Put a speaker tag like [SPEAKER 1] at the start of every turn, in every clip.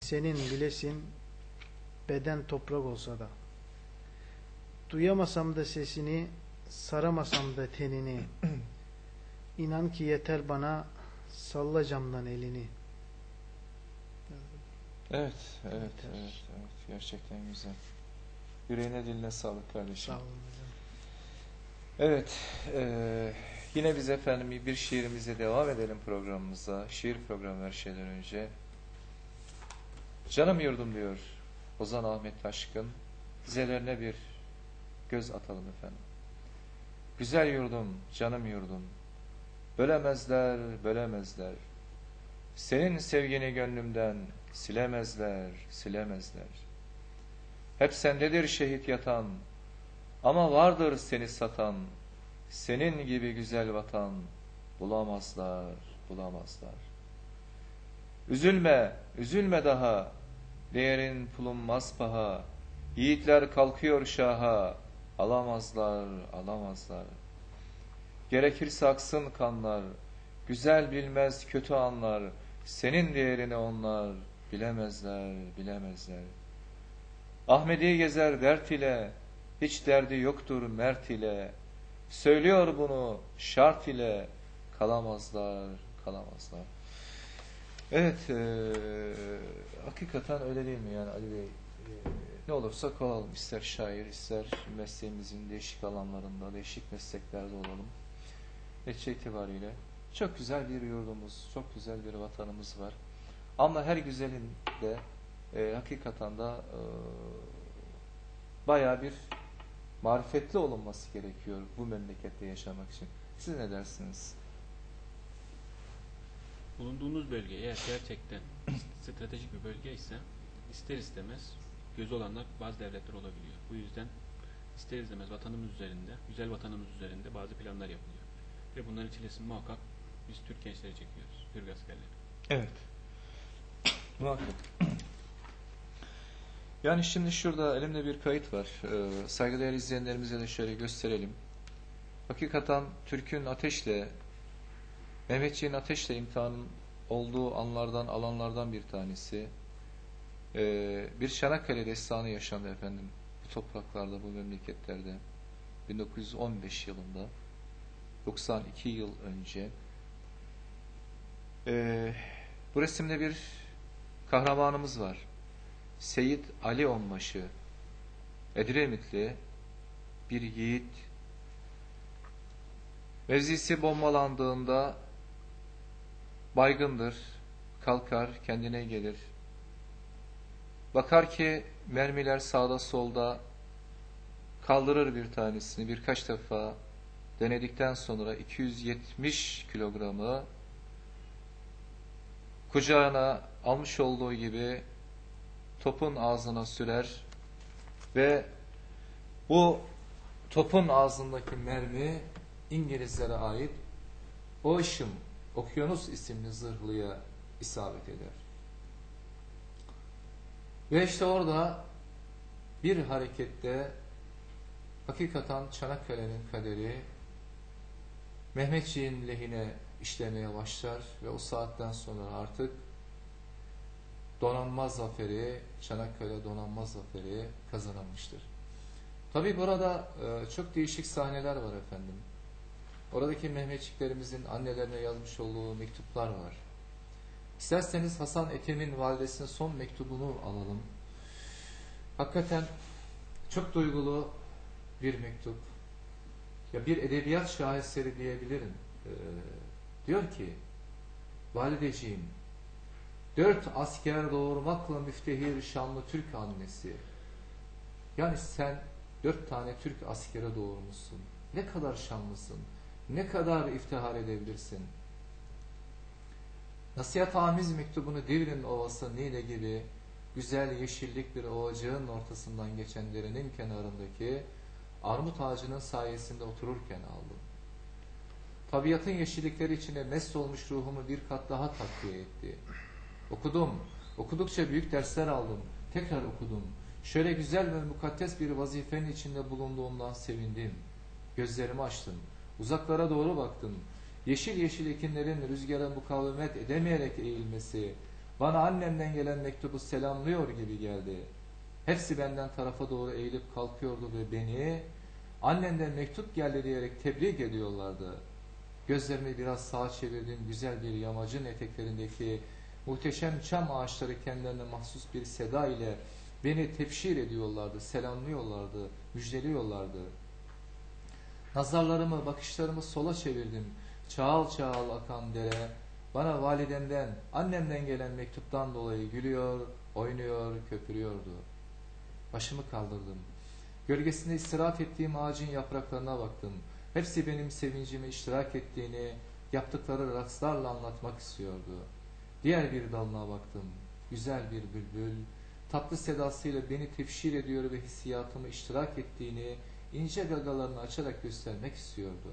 [SPEAKER 1] Senin bilesin beden toprak olsa da Duyamasam da sesini Saramasam da tenini İnan ki yeter bana Salla camdan elini
[SPEAKER 2] Evet, evet,
[SPEAKER 1] Yeter.
[SPEAKER 2] evet, evet. Gerçekten güzel. Yüreğine diline sağlık kardeşim.
[SPEAKER 1] Sağ olun hocam.
[SPEAKER 2] Evet, eee, yine biz efendim bir şiirimize devam edelim programımıza. Şiir programı her şeyden önce. Canım yurdum diyor Ozan Ahmet Taşkın. Dizelerine bir göz atalım efendim. Güzel yurdum, canım yurdum. Bölemezler, bölemezler. Senin sevgini gönlümden silemezler, silemezler. Hep sendedir şehit yatan, ama vardır seni satan, senin gibi güzel vatan bulamazlar, bulamazlar. Üzülme, üzülme daha, değerin bulunmaz paha, yiğitler kalkıyor şaha, alamazlar, alamazlar. Gerekirse aksın kanlar, güzel bilmez kötü anlar, senin değerini onlar bilemezler, bilemezler. Ahmedi gezer dert ile, hiç derdi yoktur mert ile, söylüyor bunu şart ile, kalamazlar, kalamazlar. Evet, eee, hakikaten öyle değil mi yani Ali Bey? Eee, ne olursa kalalım, ister şair, ister mesleğimizin değişik alanlarında, değişik mesleklerde olalım. Netice itibariyle çok güzel bir yurdumuz, çok güzel bir vatanımız var. Ama her güzelin de e, hakikaten da e, bayağı bir marifetli olunması gerekiyor bu memlekette yaşamak için. Siz ne dersiniz?
[SPEAKER 3] Bulunduğunuz bölge eğer gerçekten stratejik bir bölge ise ister istemez gözü olanlar bazı devletler olabiliyor. Bu yüzden ister istemez vatanımız üzerinde, güzel vatanımız üzerinde bazı planlar yapılıyor. Ve bunların çilesini muhakkak biz Türk gençleri çekiyoruz, Türk askerleri.
[SPEAKER 2] Evet. Muhakkak. Yani şimdi şurada elimde bir kayıt var. Ee, saygıdeğer izleyenlerimize de şöyle gösterelim. Hakikaten Türk'ün ateşle, Mehmetçiğin ateşle imtihanın olduğu anlardan, alanlardan bir tanesi. Ee, bir Çanakkale destanı yaşandı efendim. Bu topraklarda, bu memleketlerde. 1915 yılında. 92 yıl önce. Ee, bu resimde bir kahramanımız var. Seyit Ali Onbaşı. Edremitli bir yiğit. Mevzisi bombalandığında baygındır. Kalkar, kendine gelir. Bakar ki mermiler sağda solda kaldırır bir tanesini birkaç defa denedikten sonra 270 kilogramı kucağına almış olduğu gibi topun ağzına sürer ve bu topun ağzındaki mermi İngilizlere ait Ocean, Okyanus isimli zırhlıya isabet eder. Ve işte orada bir harekette hakikaten Çanakkale'nin kaderi Mehmetçiğin lehine işlemeye başlar ve o saatten sonra artık donanma zaferi, Çanakkale donanma zaferi kazanılmıştır. Tabi burada e, çok değişik sahneler var efendim. Oradaki Mehmetçiklerimizin annelerine yazmış olduğu mektuplar var. İsterseniz Hasan Ethem'in validesinin son mektubunu alalım. Hakikaten çok duygulu bir mektup. Ya bir edebiyat şaheseri diyebilirim. Ee, diyor ki, valideciğim, dört asker doğurmakla müftehir şanlı Türk annesi. Yani sen dört tane Türk askere doğurmuşsun. Ne kadar şanlısın, ne kadar iftihar edebilirsin. Nasihat amiz mektubunu Divrin Ovası Nile gibi güzel yeşillik bir ovacığın ortasından geçen derenin kenarındaki armut ağacının sayesinde otururken aldım. Tabiatın yeşillikleri içine mest olmuş ruhumu bir kat daha takviye etti. Okudum, okudukça büyük dersler aldım, tekrar okudum. Şöyle güzel ve mukaddes bir vazifenin içinde bulunduğumdan sevindim. Gözlerimi açtım, uzaklara doğru baktım. Yeşil yeşil ekinlerin rüzgara mukavemet edemeyerek eğilmesi, Bana annemden gelen mektubu selamlıyor gibi geldi. Hepsi benden tarafa doğru eğilip kalkıyordu ve beni annenden mektup geldi diyerek tebrik ediyorlardı. Gözlerimi biraz sağa çevirdim. Güzel bir yamacın eteklerindeki muhteşem çam ağaçları kendilerine mahsus bir seda ile beni tepşir ediyorlardı, selamlıyorlardı, müjdeliyorlardı. Nazarlarımı, bakışlarımı sola çevirdim. Çağal çağal akan dere, bana validemden, annemden gelen mektuptan dolayı gülüyor, oynuyor, köpürüyordu. Başımı kaldırdım. Gölgesinde istirahat ettiğim ağacın yapraklarına baktım. Hepsi benim sevincime iştirak ettiğini, yaptıkları rakslarla anlatmak istiyordu. Diğer bir dalına baktım. Güzel bir bülbül, tatlı sedasıyla beni tefşir ediyor ve hissiyatımı iştirak ettiğini ince gagalarını açarak göstermek istiyordu.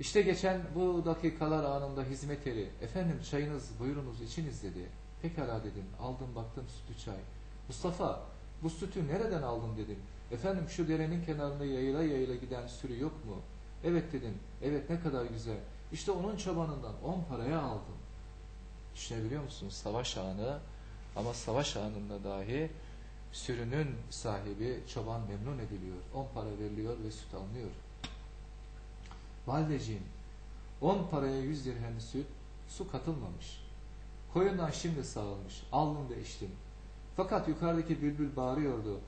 [SPEAKER 2] İşte geçen bu dakikalar anında hizmet eri, efendim çayınız buyurunuz içiniz dedi. Pekala dedim, aldım baktım sütlü çay. Mustafa, bu sütü nereden aldın dedim. Efendim şu derenin kenarında yayıla yayıla giden sürü yok mu? Evet dedim, evet ne kadar güzel. İşte onun çobanından on paraya aldım. Düşünebiliyor musunuz? Savaş anı ama savaş anında dahi sürünün sahibi çoban memnun ediliyor. On para veriliyor ve süt alınıyor. Valideciğim, on paraya yüz dirhem süt, su katılmamış. Koyundan şimdi sağılmış, aldım ve içtim. Fakat yukarıdaki bülbül bağırıyordu.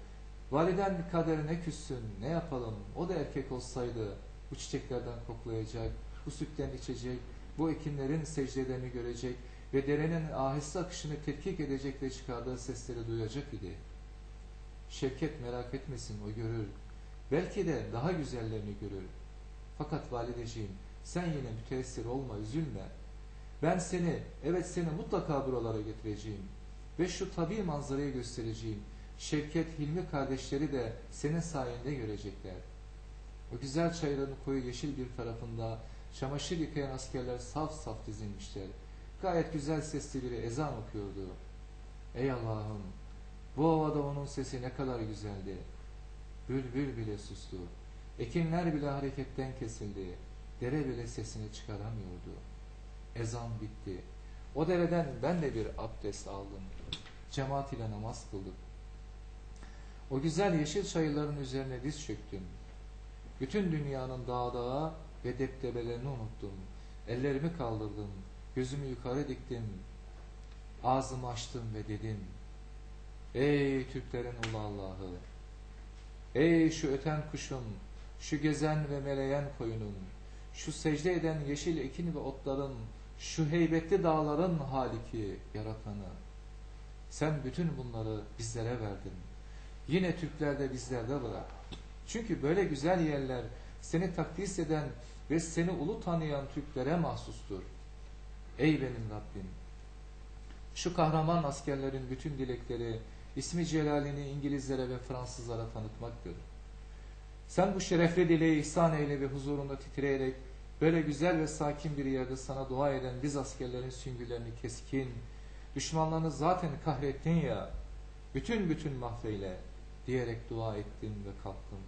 [SPEAKER 2] Validen kaderine küssün, ne yapalım, o da erkek olsaydı bu çiçeklerden koklayacak, bu sütten içecek, bu ekinlerin secdelerini görecek ve derenin aheste akışını tetkik edecek ve çıkardığı sesleri duyacak idi. Şevket merak etmesin, o görür. Belki de daha güzellerini görür. Fakat valideciğim, sen yine müteessir olma, üzülme. Ben seni, evet seni mutlaka buralara getireceğim. Ve şu tabi manzarayı göstereceğim. Şevket, Hilmi kardeşleri de senin sayende görecekler. O güzel çayırın koyu yeşil bir tarafında çamaşır yıkayan askerler saf saf dizilmişler. Gayet güzel sesli biri ezan okuyordu. Ey Allah'ım! Bu ovada onun sesi ne kadar güzeldi. Bülbül bile sustu. Ekinler bile hareketten kesildi. Dere bile sesini çıkaramıyordu. Ezan bitti. O dereden ben de bir abdest aldım. Cemaat ile namaz kıldık. O güzel yeşil çayırların üzerine diz çöktüm. Bütün dünyanın dağ dağa ve deptebelerini unuttum. Ellerimi kaldırdım. Gözümü yukarı diktim. Ağzımı açtım ve dedim. Ey Türklerin ulu Allah'ı! Ey şu öten kuşun, şu gezen ve meleyen koyunun, şu secde eden yeşil ekin ve otların, şu heybetli dağların haliki, yaratanı. Sen bütün bunları bizlere verdin. Yine Türklerde bizlerde bırak. Çünkü böyle güzel yerler seni takdis eden ve seni ulu tanıyan Türklere mahsustur. Ey benim Rabbim! Şu kahraman askerlerin bütün dilekleri ismi celalini İngilizlere ve Fransızlara tanıtmaktır. Sen bu şerefli dileği ihsan eyle ve huzurunda titreyerek böyle güzel ve sakin bir yerde sana dua eden biz askerlerin süngülerini keskin, düşmanlarını zaten kahrettin ya, bütün bütün mahveyle diyerek dua ettim ve kalktım.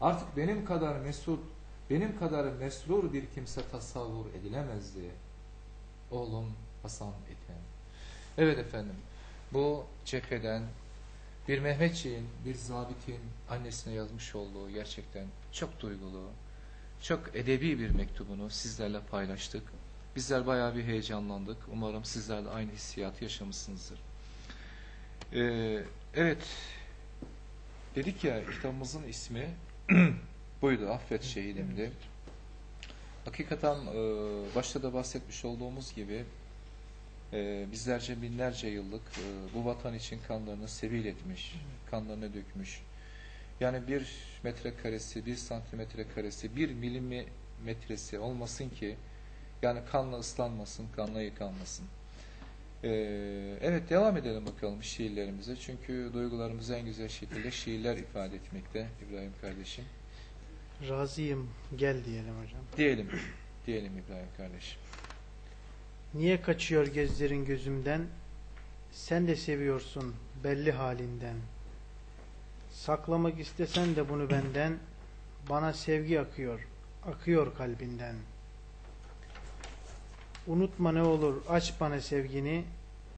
[SPEAKER 2] Artık benim kadar mesut, benim kadar mesrur bir kimse tasavvur edilemezdi. Oğlum Hasan Ethem. Evet efendim, bu cepheden bir Mehmetçiğin, bir zabitin annesine yazmış olduğu gerçekten çok duygulu, çok edebi bir mektubunu sizlerle paylaştık. Bizler bayağı bir heyecanlandık. Umarım sizler de aynı hissiyatı yaşamışsınızdır. Ee, evet, dedik ya kitabımızın ismi buydu, Affet Şehidimdi. Hakikaten e, başta da bahsetmiş olduğumuz gibi e, bizlerce binlerce yıllık e, bu vatan için kanlarını sebil etmiş, kanlarını dökmüş. Yani bir metrekaresi, bir santimetre karesi, bir milimetresi olmasın ki yani kanla ıslanmasın, kanla yıkanmasın. Ee, evet devam edelim bakalım şiirlerimize. Çünkü duygularımızı en güzel şekilde şiirler ifade etmekte İbrahim kardeşim.
[SPEAKER 1] Razıyım gel diyelim hocam.
[SPEAKER 2] Diyelim, diyelim İbrahim kardeşim.
[SPEAKER 1] Niye kaçıyor gözlerin gözümden? Sen de seviyorsun belli halinden. Saklamak istesen de bunu benden, bana sevgi akıyor, akıyor kalbinden. Unutma ne olur aç bana sevgini,